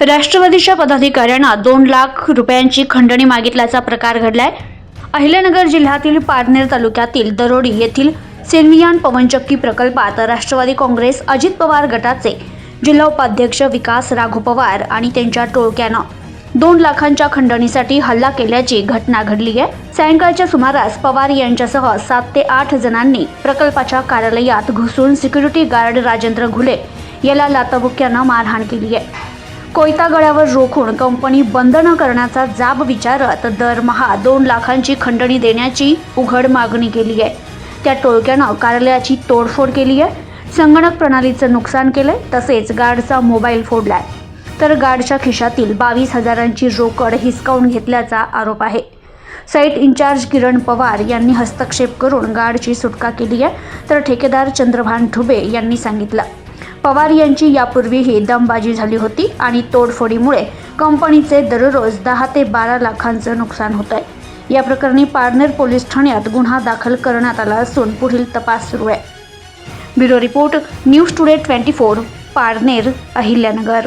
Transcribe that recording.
राष्ट्रवादीच्या पदाधिकाऱ्यांना दोन लाख रुपयांची खंडणी मागितल्याचा प्रकार घडलाय. अहिल्यानगर जिल्ह्यातील पारनेर तालुक्यातील दरोडी येथील सिल्वियान पवनचक्की प्रकल्पात राष्ट्रवादी काँग्रेस अजित पवार गटाचे जिल्हा उपाध्यक्ष विकास राघू पवार आणि त्यांच्या टोळक्यानं दोन लाखांच्या खंडणीसाठी हल्ला केल्याची घटना घडली आहे. सायंकाळच्या सुमारास पवार यांच्यासह सात ते आठ जणांनी प्रकल्पाच्या कार्यालयात घुसून सिक्युरिटी गार्ड राजेंद्र घुले याला लातबुक्यानं मारहाण केली आहे. कोयता गळ्यावर रोखून कंपनी बंद न करण्याचा जाब विचारत दरमहा दोन लाखांची खंडणी देण्याची उघड मागणी केली आहे. त्या टोळक्यानं कार्यालयाची तोडफोड केली आहे. संगणक प्रणालीचं नुकसान केलं आहे तसेच गार्डचा मोबाईल फोडलाय. तर गार्डच्या खिशातील बावीस हजारांची रोकड हिसकावून घेतल्याचा आरोप आहे. साईट इन्चार्ज किरण पवार यांनी हस्तक्षेप करून गार्डची सुटका केली आहे तर ठेकेदार चंद्रभान ठुबे यांनी सांगितलं. पवार यांची यापूर्वीही दमबाजी झाली होती आणि तोडफोडीमुळे कंपनीचे दररोज दहा ते बारा लाखांचं नुकसान होत आहे. या प्रकरणी पारनेर पोलीस ठाण्यात गुन्हा दाखल करण्यात आला असून पुढील तपास सुरू आहे. Bureau report news today twenty four Parner Ahilyanagar.